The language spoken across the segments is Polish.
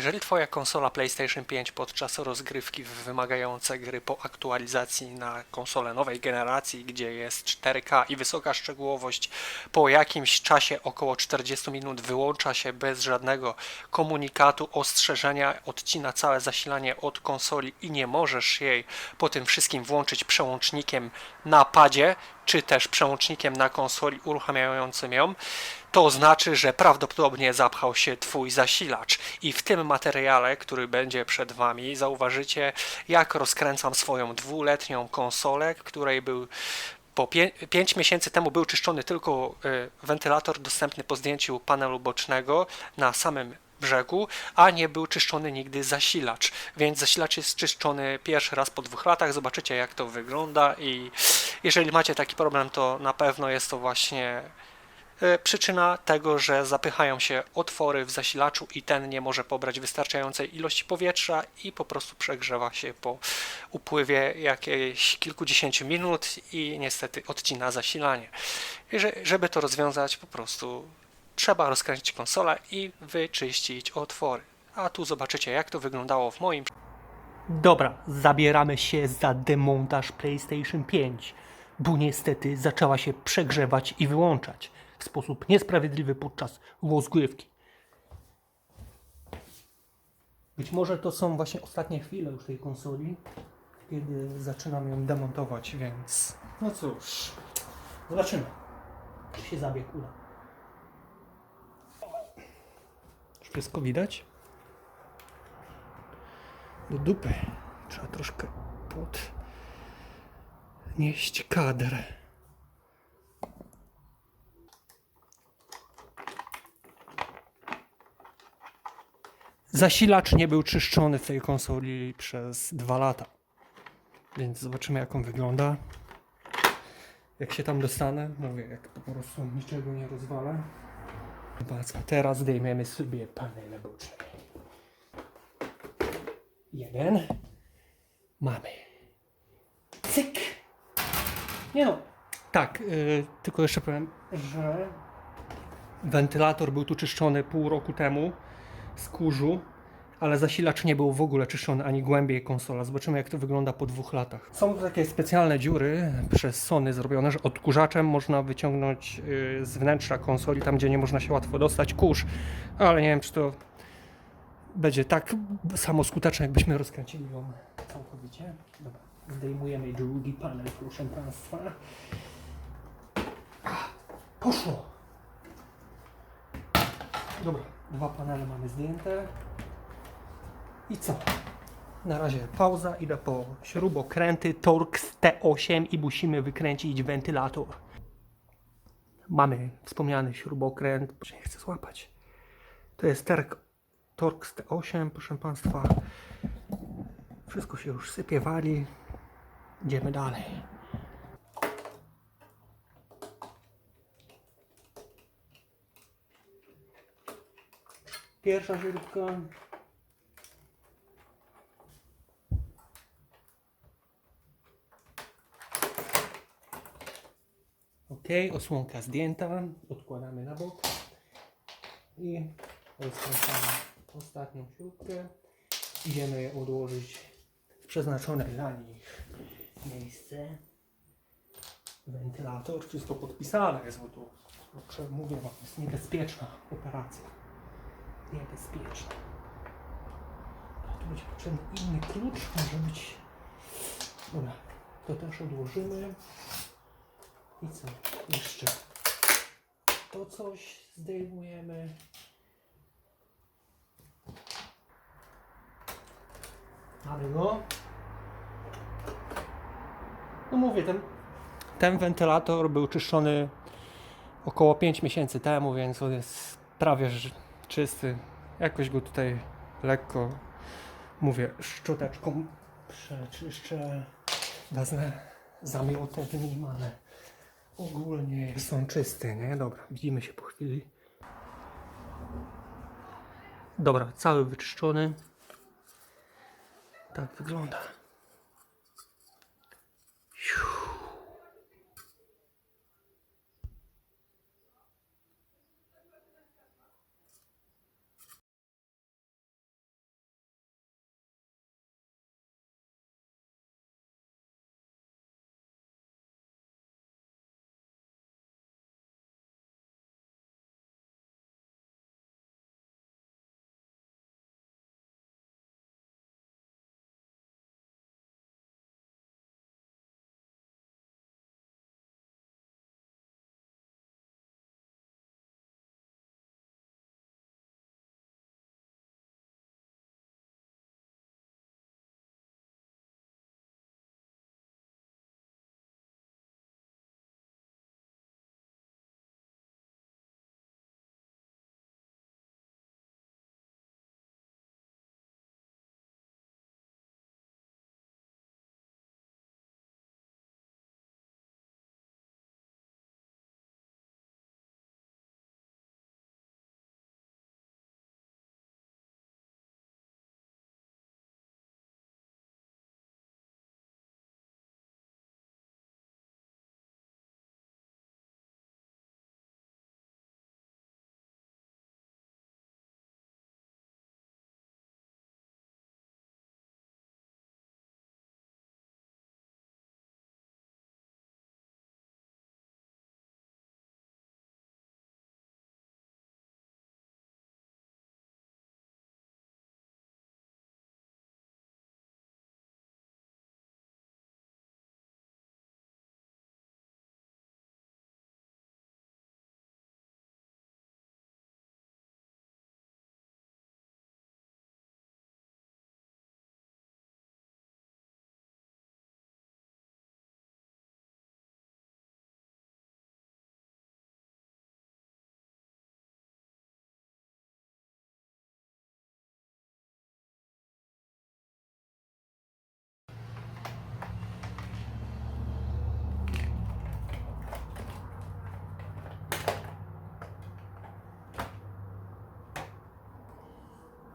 Jeżeli Twoja konsola PlayStation 5 podczas rozgrywki wymagające gry po aktualizacji na konsolę nowej generacji, gdzie jest 4K i wysoka szczegółowość, po jakimś czasie około 40 minut wyłącza się bez żadnego komunikatu, ostrzeżenia, odcina całe zasilanie od konsoli i nie możesz jej po tym wszystkim włączyć przełącznikiem na padzie, czy też przełącznikiem na konsoli uruchamiającym ją, to znaczy, że prawdopodobnie zapchał się Twój zasilacz. I w tym materiale, który będzie przed Wami, zauważycie, jak rozkręcam swoją dwuletnią konsolę, której był po 5 miesięcy temu był czyszczony tylko y, wentylator dostępny po zdjęciu panelu bocznego na samym brzegu, a nie był czyszczony nigdy zasilacz. Więc zasilacz jest czyszczony pierwszy raz po dwóch latach. Zobaczycie, jak to wygląda, i jeżeli macie taki problem, to na pewno jest to właśnie e, przyczyna tego, że zapychają się otwory w zasilaczu i ten nie może pobrać wystarczającej ilości powietrza i po prostu przegrzewa się po upływie jakichś kilkudziesięciu minut i niestety odcina zasilanie. Żeby to rozwiązać, po prostu trzeba rozkręcić konsolę i wyczyścić otwory. A tu zobaczycie, jak to wyglądało w moim Dobra, zabieramy się za demontaż PlayStation 5, bo niestety zaczęła się przegrzewać i wyłączać w sposób niesprawiedliwy podczas rozgrywki. Być może to są właśnie ostatnie chwile już tej konsoli, kiedy zaczynam ją demontować, więc no cóż, zobaczymy, czy się zabieg uda. Już wszystko widać? do dupy. Trzeba troszkę podnieść kadr. Zasilacz nie był czyszczony w tej konsoli przez dwa lata. Więc zobaczymy jak on wygląda. Jak się tam dostanę, mówię, jak po prostu niczego nie rozwalę. Zobaczmy, teraz zdejmiemy sobie panele boczne. Jeden. Mamy. Cyk. Nie no. Tak, yy, tylko jeszcze powiem, że wentylator był tu czyszczony pół roku temu z kurzu, ale zasilacz nie był w ogóle czyszczony ani głębiej konsola. Zobaczymy jak to wygląda po dwóch latach. Są tu takie specjalne dziury przez Sony zrobione, że odkurzaczem można wyciągnąć yy, z wnętrza konsoli, tam gdzie nie można się łatwo dostać, kurz, ale nie wiem czy to będzie tak samo skuteczne, jakbyśmy rozkręcili ją całkowicie. Dobra, zdejmujemy drugi panel, proszę Państwa. Poszło! Dobra, dwa panele mamy zdjęte. I co? Na razie pauza, idę po śrubokręty Torx T8 i musimy wykręcić wentylator. Mamy wspomniany śrubokręt, że nie chcę złapać. To jest Terk Torx T8, proszę Państwa. Wszystko się już sypie, wali. Idziemy dalej. Pierwsza śrubka. Ok, osłonka zdjęta. Odkładamy na bok. I rozkręcamy ostatnią śrubkę. Idziemy je odłożyć w przeznaczone dla nich miejsce. Wentylator, wszystko podpisane jest, bo tu, no, mówię wam, jest niebezpieczna operacja. Niebezpieczna. A tu będzie potrzebny inny klucz, może być... Dobra, to też odłożymy. I co? Jeszcze to coś zdejmujemy. Mamy go. No mówię, ten, ten wentylator był czyszczony około 5 miesięcy temu, więc on jest prawie czysty. Jakoś go tutaj lekko, mówię, szczoteczką przeczyszczę. Wezmę zamiotę, wynim, ale ogólnie jest on czysty, nie? Dobra, widzimy się po chwili. Dobra, cały wyczyszczony. Tak wygląda. Whew.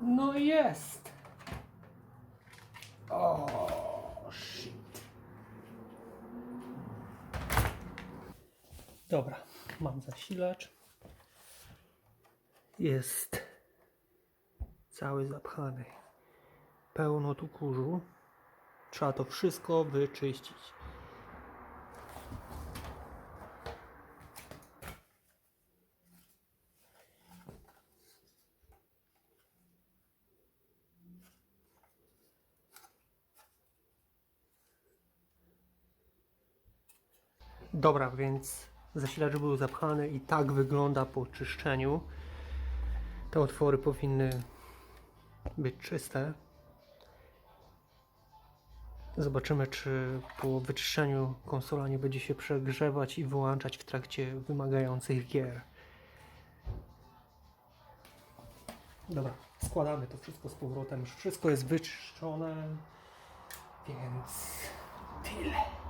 No jest. O, shit. Dobra, mam zasilacz. Jest cały zapchany. Pełno tu kurzu. Trzeba to wszystko wyczyścić. Dobra, więc zasilacz był zapchany i tak wygląda po czyszczeniu. Te otwory powinny być czyste. Zobaczymy, czy po wyczyszczeniu konsola nie będzie się przegrzewać i wyłączać w trakcie wymagających gier. Dobra, składamy to wszystko z powrotem. Już wszystko jest wyczyszczone, więc tyle.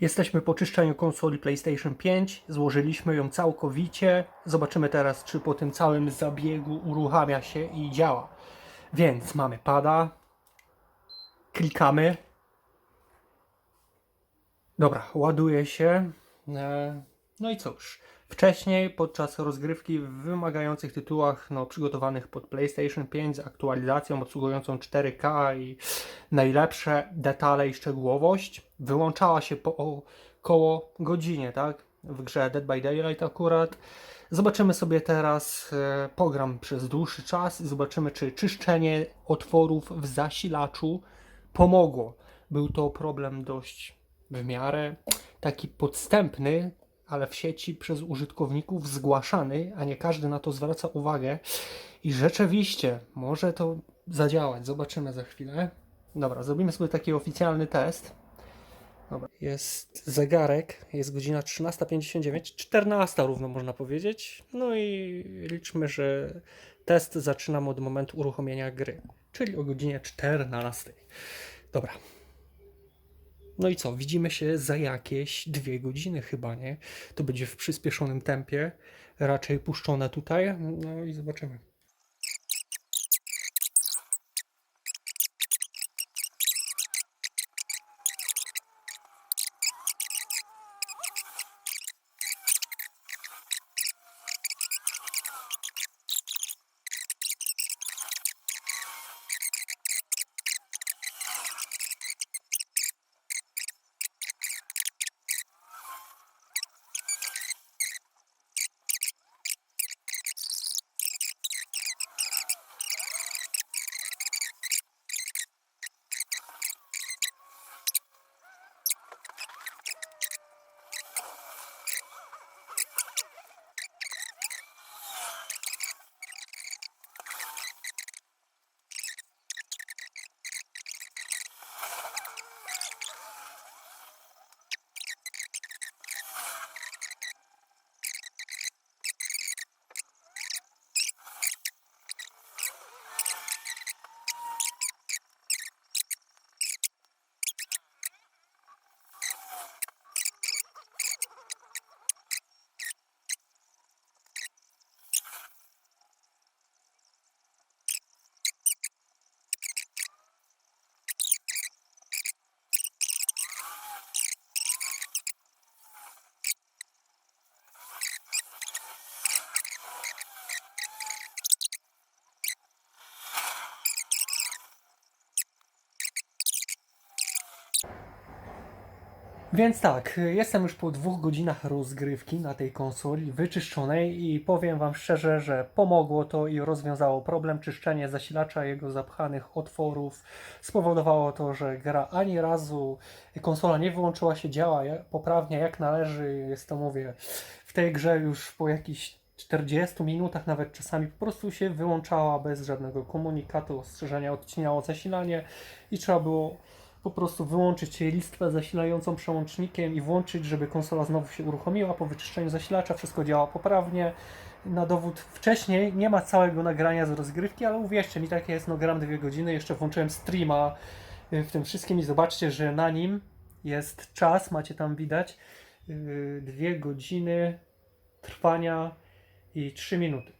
Jesteśmy po czyszczeniu konsoli PlayStation 5. Złożyliśmy ją całkowicie. Zobaczymy teraz, czy po tym całym zabiegu uruchamia się i działa. Więc mamy pada. Klikamy. Dobra, ładuje się. E, No i cóż. Wcześniej, podczas rozgrywki w wymagających tytułach no, przygotowanych pod PlayStation 5 z aktualizacją obsługującą 4K i najlepsze detale i szczegółowość, wyłączała się po około godzinie, tak? W grze Dead by Daylight akurat. Zobaczymy sobie teraz, e, pogram przez dłuższy czas i zobaczymy, czy czyszczenie otworów w zasilaczu pomogło. Był to problem dość w miarę taki podstępny, ale w sieci przez użytkowników zgłaszany, a nie każdy na to zwraca uwagę. I rzeczywiście może to zadziałać. Zobaczymy za chwilę. Dobra, zrobimy sobie taki oficjalny test. Dobra. Jest zegarek, jest godzina 13.59, 14 równo można powiedzieć. No i liczmy, że test zaczynam od momentu uruchomienia gry, czyli o godzinie 14. Dobra. No i co? Widzimy się za jakieś dwie godziny chyba, nie? To będzie w przyspieszonym tempie, raczej puszczone tutaj. No i zobaczymy. Więc tak, jestem już po dwóch godzinach rozgrywki na tej konsoli wyczyszczonej i powiem Wam szczerze, że pomogło to i rozwiązało problem. Czyszczenie zasilacza, jego zapchanych otworów spowodowało to, że gra ani razu, konsola nie wyłączyła się, działa poprawnie jak należy. Jest to, mówię, w tej grze już po jakichś 40 minutach, nawet czasami po prostu się wyłączała bez żadnego komunikatu, ostrzeżenia, odcinało zasilanie i trzeba było po prostu wyłączyć listwę zasilającą przełącznikiem i włączyć, żeby konsola znowu się uruchomiła po wyczyszczeniu zasilacza, wszystko działa poprawnie. Na dowód wcześniej nie ma całego nagrania z rozgrywki, ale uwierzcie mi, takie jest, no gram dwie godziny, jeszcze włączyłem streama y, w tym wszystkim i zobaczcie, że na nim jest czas, macie tam widać, yy, dwie godziny trwania i trzy minuty.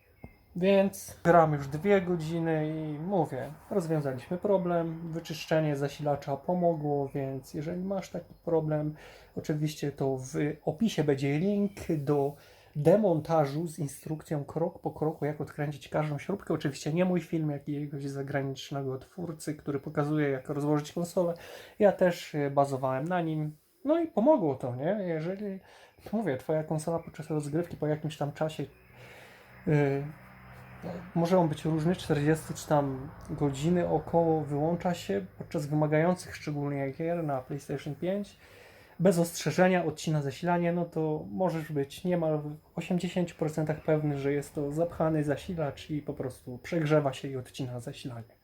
Więc gram już dwie godziny i mówię, rozwiązaliśmy problem, wyczyszczenie zasilacza pomogło, więc jeżeli masz taki problem, oczywiście to w opisie będzie link do demontażu z instrukcją krok po kroku, jak odkręcić każdą śrubkę. Oczywiście nie mój film, jakiegoś zagranicznego twórcy, który pokazuje, jak rozłożyć konsolę. Ja też bazowałem na nim. No i pomogło to, nie? Jeżeli, mówię, twoja konsola podczas rozgrywki po jakimś tam czasie yy, może on być różny, 40 czy tam godziny około wyłącza się podczas wymagających szczególnie gier na PlayStation 5 bez ostrzeżenia odcina zasilanie, no to możesz być niemal w 80% pewny, że jest to zapchany zasilacz i po prostu przegrzewa się i odcina zasilanie.